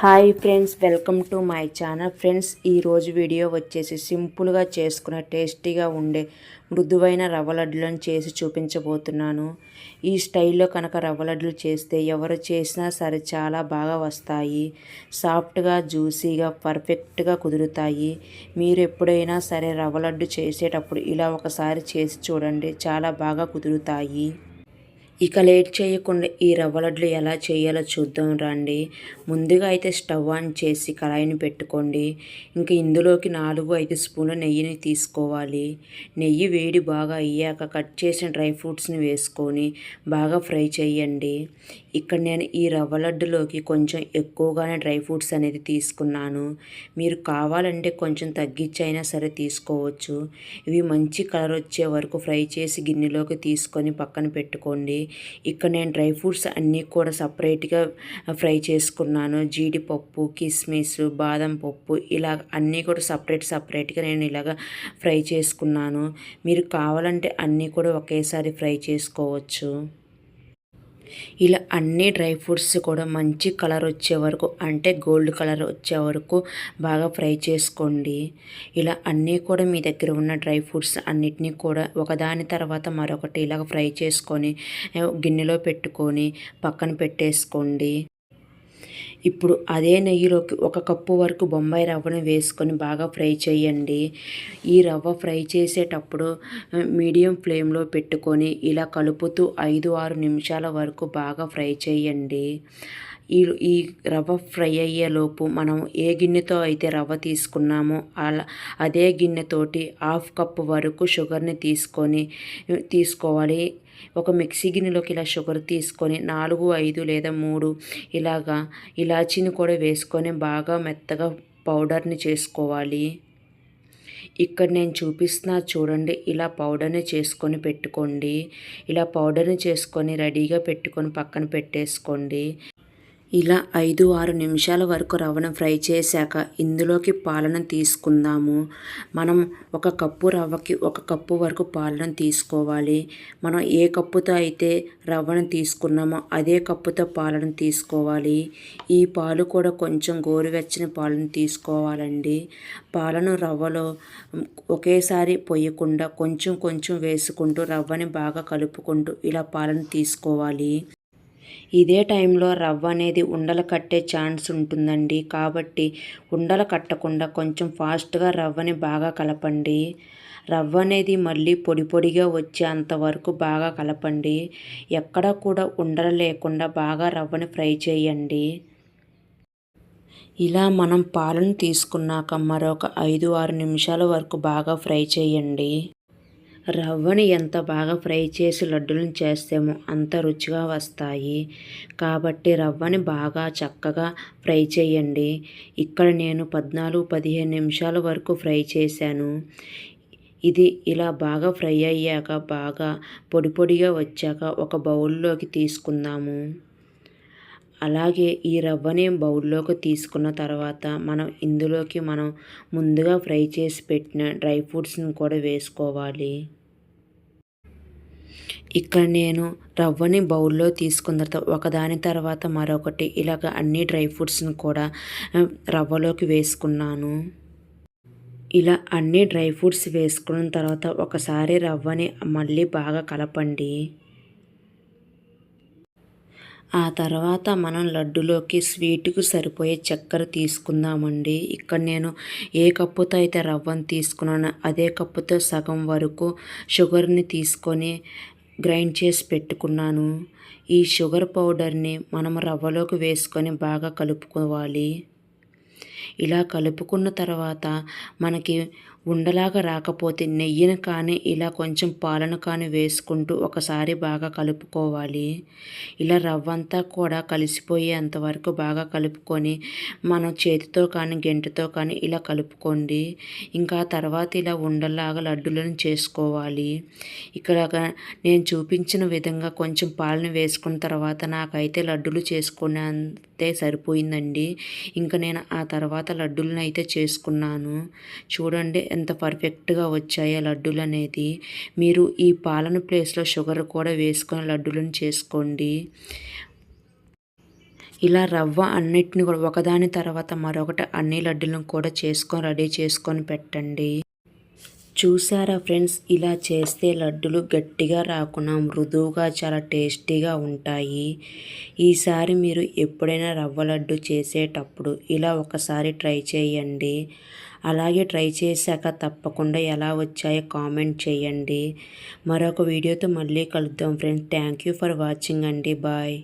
Hi friends welcome to my channel. Friends ఈరోజు video వచ్చేసి సింపుల్గా చేసుకునే టేస్టీగా ఉండే మృదువైన రవ్వ లడ్డులను చేసి చూపించబోతున్నాను. ఈ స్టైల్లో కనుక రవ్వ లడ్డులు చేస్తే ఎవరు చేసినా సరే చాలా బాగా వస్తాయి. సాఫ్ట్గా జ్యూసీగా పర్ఫెక్ట్గా కుదురుతాయి. మీరు ఎప్పుడైనా సరే రవ్వ లడ్డు చేసేటప్పుడు ఇలా ఒకసారి చేసి చూడండి చాలా బాగా కుదురుతాయి. ఇక లేట్ చేయకుండా ఈ రవ్వ లడ్లు ఎలా చేయాలో చూద్దాం రండి. ముందుగా అయితే స్టవ్ ఆన్ చేసి కళాయిని పెట్టుకోండి. ఇంకా ఇందులోకి నాలుగు ఐదు స్పూన్ల నెయ్యిని తీసుకోవాలి. నెయ్యి వేడి బాగా అయ్యాక కట్ చేసిన డ్రై ఫ్రూట్స్ని వేసుకొని బాగా ఫ్రై చేయండి. ఇక్కడ నేను ఈ రవ్వ లడ్డులోకి కొంచెం ఎక్కువగానే డ్రై ఫ్రూట్స్ అనేది తీసుకున్నాను. మీరు కావాలంటే కొంచెం తగ్గించి అయినా సరే తీసుకోవచ్చు. ఇవి మంచి కలర్ వచ్చే వరకు ఫ్రై చేసి గిన్నెలోకి తీసుకొని పక్కన పెట్టుకోండి. ఇక్కడ నేను డ్రై ఫ్రూట్స్ అన్నీ కూడా సపరేట్గా ఫ్రై చేసుకున్నాను. జీడిపప్పు కిస్మిస్ బాదం పప్పు ఇలా అన్నీ కూడా సపరేట్ సపరేట్గా నేను ఇలాగ ఫ్రై చేసుకున్నాను. మీరు కావాలంటే అన్నీ కూడా ఒకేసారి ఫ్రై చేసుకోవచ్చు. ఇలా అన్ని డ్రై ఫ్రూట్స్ కూడా మంచి కలర్ వచ్చే వరకు అంటే గోల్డ్ కలర్ వచ్చే వరకు బాగా ఫ్రై చేసుకోండి. ఇలా అన్నీ కూడా మీ దగ్గర ఉన్న డ్రై ఫ్రూట్స్ అన్నిటినీ కూడా ఒకదాని తర్వాత మరొకటి ఇలాగ ఫ్రై చేసుకొని గిన్నెలో పెట్టుకొని పక్కన పెట్టేసుకోండి. ఇప్పుడు అదే నెయ్యిలోకి ఒక కప్పు వరకు బొంబాయి రవ్వను వేసుకొని బాగా ఫ్రై చేయండి. ఈ రవ్వ ఫ్రై చేసేటప్పుడు మీడియం ఫ్లేమ్లో పెట్టుకొని ఇలా కలుపుతూ ఐదు ఆరు నిమిషాల వరకు బాగా ఫ్రై చేయండి. ఈ ఈ రవ్వ ఫ్రై అయ్యేలోపు మనం ఏ గిన్నెతో అయితే రవ్వ తీసుకున్నామో అలా అదే గిన్నెతోటి హాఫ్ కప్ వరకు షుగర్ని తీసుకొని తీసుకోవాలి. ఒక మిక్సీ గిన్నెలోకి ఇలా షుగర్ తీసుకొని నాలుగు ఐదు లేదా మూడు ఇలాగా ఇలాచీని కూడా వేసుకొని బాగా మెత్తగా పౌడర్ని చేసుకోవాలి. ఇక్కడ నేను చూపిస్తున్నా చూడండి ఇలా పౌడర్ని చేసుకొని పెట్టుకోండి. ఇలా పౌడర్ని చేసుకొని రెడీగా పెట్టుకొని పక్కన పెట్టేసుకోండి. ఇలా ఐదు ఆరు నిమిషాల వరకు రవ్వను ఫ్రై చేశాక ఇందులోకి పాలను తీసుకుందాము. మనం ఒక కప్పు రవ్వకి ఒక కప్పు వరకు పాలను తీసుకోవాలి. మనం ఏ కప్పుతో అయితే రవ్వను తీసుకున్నామో అదే కప్పుతో పాలను తీసుకోవాలి. ఈ పాలు కూడా కొంచెం గోరువెచ్చని పాలను తీసుకోవాలండి. పాలను రవ్వలో ఒకేసారి పొయ్యకుండా కొంచెం కొంచెం వేసుకుంటూ రవ్వని బాగా కలుపుకుంటూ ఇలా పాలను తీసుకోవాలి. ఇదే టైంలో రవ్వ అనేది ఉండలు కట్టే ఛాన్స్ ఉంటుందండి. కాబట్టి ఉండలు కట్టకుండా కొంచెం ఫాస్ట్గా రవ్వని బాగా కలపండి. రవ్వ అనేది మళ్ళీ పొడి పొడిగా వచ్చేంత వరకు బాగా కలపండి. ఎక్కడా కూడా ఉండలు లేకుండా బాగా రవ్వని ఫ్రై చేయండి. ఇలా మనం పాలను తీసుకున్నాక మరొక ఐదు ఆరు నిమిషాల వరకు బాగా ఫ్రై చేయండి. రవ్వని ఎంత బాగా ఫ్రై చేసి లడ్డూలను చేస్తామో అంత రుచిగా వస్తాయి. కాబట్టి రవ్వని బాగా చక్కగా ఫ్రై చేయండి. ఇక్కడ నేను పద్నాలుగు పదిహేను నిమిషాల వరకు ఫ్రై చేశాను. ఇది ఇలా బాగా ఫ్రై అయ్యాక బాగా పొడి పొడిగా వచ్చాక ఒక బౌల్లోకి తీసుకుందాము. అలాగే ఈ రవ్వని బౌల్లోకి తీసుకున్న తర్వాత మనం ఇందులోకి మనం ముందుగా ఫ్రై చేసి పెట్టిన డ్రై ఫ్రూట్స్ని కూడా వేసుకోవాలి. ఇక్కడ నేను రవ్వని బౌల్లో తీసుకున్న తర్వాత ఒకదాని తర్వాత మరొకటి ఇలాగ అన్ని డ్రై ఫ్రూట్స్ని కూడా రవ్వలోకి వేసుకున్నాను. ఇలా అన్ని డ్రై ఫ్రూట్స్ వేసుకున్న తర్వాత ఒకసారి రవ్వని మళ్ళీ బాగా కలపండి. ఆ తర్వాత మనం లడ్డులోకి స్వీట్కు సరిపోయే చక్కెర తీసుకుందామండి. ఇక్కడ నేను ఏ కప్పుతో అయితే రవ్వను తీసుకున్నానో అదే కప్పుతో సగం వరకు షుగర్ని తీసుకొని గ్రైండ్ చేసి పెట్టుకున్నాను. ఈ షుగర్ పౌడర్ని మనం రవ్వలోకి వేసుకొని బాగా కలుపుకోవాలి. ఇలా కలుపుకున్న తర్వాత మనకి ఉండలాగా రాకపోతే నెయ్యిని కానీ ఇలా కొంచెం పాలను కానీ వేసుకుంటూ ఒకసారి బాగా కలుపుకోవాలి. ఇలా రవ్వంతా కూడా కలిసిపోయేంత వరకు బాగా కలుపుకొని మనం చేతితో కానీ గెంటుతో కానీ ఇలా కలుపుకోండి. ఇంకా తర్వాత ఇలా ఉండలాగా లడ్డులను చేసుకోవాలి. ఇక్కడ నేను చూపించిన విధంగా కొంచెం పాలను వేసుకున్న తర్వాత నాకైతే లడ్డులు చేసుకునే సరిపోయిందండి. ఇంకా నేను ఆ తర్వాత తర్వాత లడ్డూలను అయితే చేసుకున్నాను. చూడండి ఎంత పర్ఫెక్ట్గా వచ్చాయో లడ్డూలు అనేది మీరు ఈ పాలన ప్లేస్లో షుగర్ కూడా వేసుకొని లడ్డూలను చేసుకోండి. ఇలా రవ్వ అన్నిటిని కూడా ఒకదాని తర్వాత మరొకటి అన్ని లడ్డూలను కూడా చేసుకొని రెడీ చేసుకొని పెట్టండి. చూసారా ఫ్రెండ్స్? ఇలా చేస్తే లడ్డులు గట్టిగా రాకుండా మృదువుగా చాలా టేస్టీగా ఉంటాయి. ఈసారి మీరు ఎప్పుడైనా రవ్వ లడ్డు చేసేటప్పుడు ఇలా ఒకసారి ట్రై చేయండి. అలాగే ట్రై చేశాక తప్పకుండా ఎలా వచ్చాయో కామెంట్ చేయండి. మరొక వీడియోతో మళ్ళీ కలుద్దాం friends. Thank you for watching అండి. బాయ్.